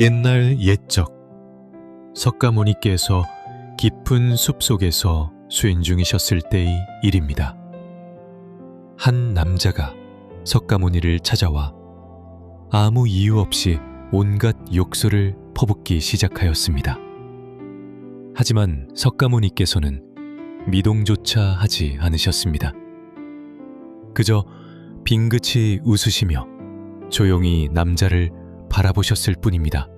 옛날 옛적 석가모니께서 깊은 숲 속에서 수행 중이셨을 때의 일입니다. 한 남자가 석가모니를 찾아와 아무 이유 없이 온갖 욕설을 퍼붓기 시작하였습니다. 하지만 석가모니께서는 미동조차 하지 않으셨습니다. 그저 빙긋이 웃으시며 조용히 남자를 바라보셨을 뿐입니다.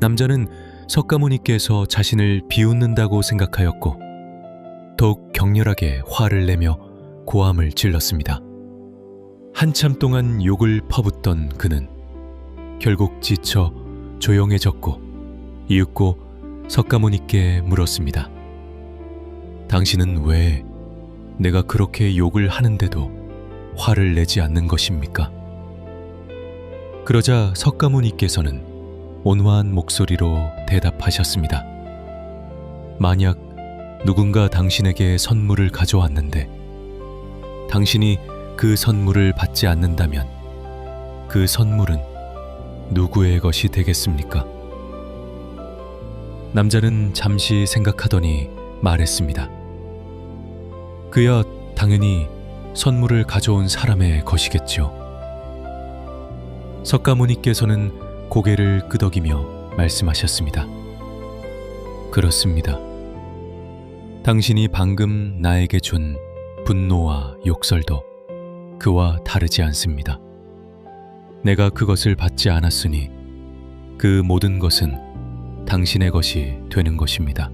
남자는 석가모니께서 자신을 비웃는다고 생각하였고 더욱 격렬하게 화를 내며 고함을 질렀습니다. 한참 동안 욕을 퍼붓던 그는 결국 지쳐 조용해졌고 이윽고 석가모니께 물었습니다. 당신은 왜 내가 그렇게 욕을 하는데도 화를 내지 않는 것입니까? 그러자 석가모니께서는 온화한 목소리로 대답하셨습니다. 만약 누군가 당신에게 선물을 가져왔는데 당신이 그 선물을 받지 않는다면 그 선물은 누구의 것이 되겠습니까? 남자는 잠시 생각하더니 말했습니다. 그야 당연히 선물을 가져온 사람의 것이겠죠. 석가모니께서는 고개를 끄덕이며 말씀하셨습니다. 그렇습니다. 당신이 방금 나에게 준 분노와 욕설도 그와 다르지 않습니다. 내가 그것을 받지 않았으니 그 모든 것은 당신의 것이 되는 것입니다.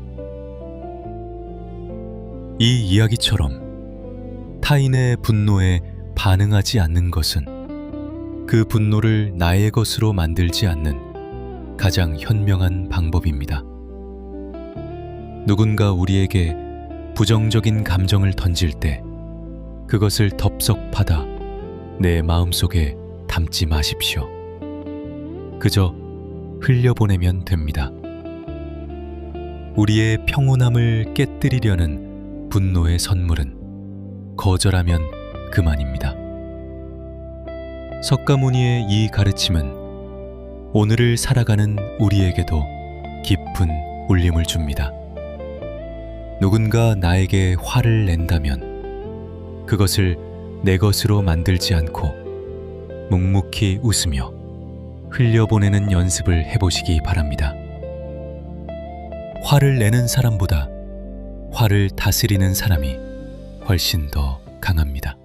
이 이야기처럼 타인의 분노에 반응하지 않는 것은 그 분노를 나의 것으로 만들지 않는 가장 현명한 방법입니다. 누군가 우리에게 부정적인 감정을 던질 때 그것을 덥석 받아 내 마음속에 담지 마십시오. 그저 흘려보내면 됩니다. 우리의 평온함을 깨뜨리려는 분노의 선물은 거절하면 그만입니다. 석가모니의 이 가르침은 오늘을 살아가는 우리에게도 깊은 울림을 줍니다. 누군가 나에게 화를 낸다면 그것을 내 것으로 만들지 않고 묵묵히 웃으며 흘려보내는 연습을 해보시기 바랍니다. 화를 내는 사람보다 화를 다스리는 사람이 훨씬 더 강합니다.